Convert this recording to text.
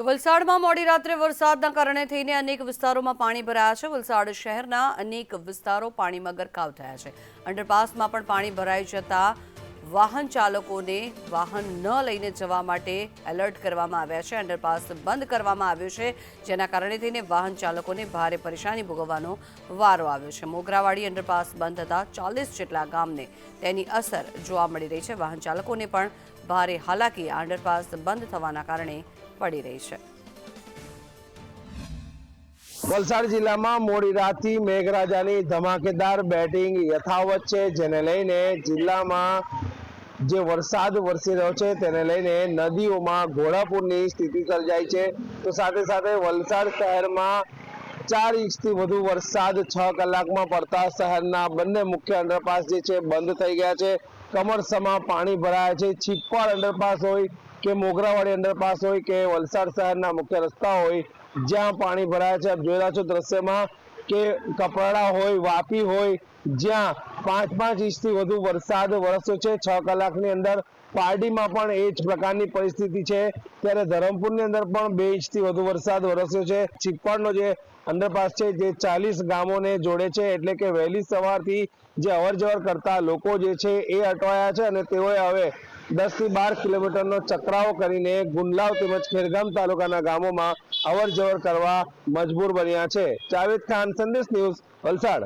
તો વલસાડમાં મોડી રાત્રે વરસાદના કારણે થઈને અનેક વિસ્તારોમાં પાણી ભરાયા છે. વલસાડ શહેરના અનેક વિસ્તારો પાણીમાં ગરકાવ થયા છે. અંડરપાસમાં પણ પાણી ભરાઈ જતા વાહન ચાલકોને વાહન ન લઈને જવા માટે એલર્ટ કરવામાં આવ્યા છે. અંડરપાસ બંધ કરવામાં આવ્યો છે, જેના કારણે થઈને વાહન ચાલકોને ભારે પરેશાની ભોગવવાનો વારો આવ્યો છે. મોગરાવાડી અંડરપાસ બંધ થતાં ચાલીસ જેટલા ગામને તેની અસર જોવા મળી રહી છે. વાહન ચાલકોને પણ ભારે હાલાકી આ અંડરપાસ બંધ થવાના કારણે પડી રહી છે. વલસાડ જિલ્લામાં મોડી રાતથી મેઘરાજાની ધમાકેદાર બેટિંગ યથાવત છે, જેને લઈને જિલ્લામાં જે વરસાદ વરસી રહ્યો છે, તેને લઈને નદીઓમાં ઘોડાપુરની સ્થિતિ સર્જાઈ છે. તો સાથે સાથે વલસાડ શહેરમાં ચાર ઇંચથી વધુ વરસાદ છ કલાકમાં પડતા શહેરના બંને મુખ્ય અંડરપાસ જે છે, બંધ થઈ ગયા છે. કમરસમાં પાણી ભરાયા છે. છીપ્પળ અંડરપાસ હોય કે મોગરાવાડી અંડરપાસ હોય કે વલસાડ શહેરના મુખ્ય રસ્તા હોય, જ્યાં પાણી ભરાયા છે. આપ જોઈ રહ્યા છો દ્રશ્યમાં કે કપરાડા હોય, વાપી હોય, જ્યાં પાંચ પાંચ ઇંચથી વધુ વરસાદ વરસ્યો છે. છ કલાકની અંદર પારડીમાં પણ એ જ પ્રકારની પરિસ્થિતિ છે. ત્યારે ધરમપુરની અંદર પણ બે ઇંચથી વધુ વરસાદ વરસ્યો છે. ચીપળનો જે અંડરપાસ છે, જે ચાલીસ ગામોને જોડે છે. એટલે કે વહેલી સવારથી જે અવર જવર કરતા લોકો જે છે એ અટવાયા છે અને તેઓએ હવે દસથી બાર કિલોમીટરનો ચક્રાવો કરીને ગુંડલાવ તેમજ ખેરગામ તાલુકાના ગામોમાં અવર જવર કરવા મજબૂર બન્યા છે. જાવેદ ખાન, સંદેશ ન્યૂઝ વલસાડ.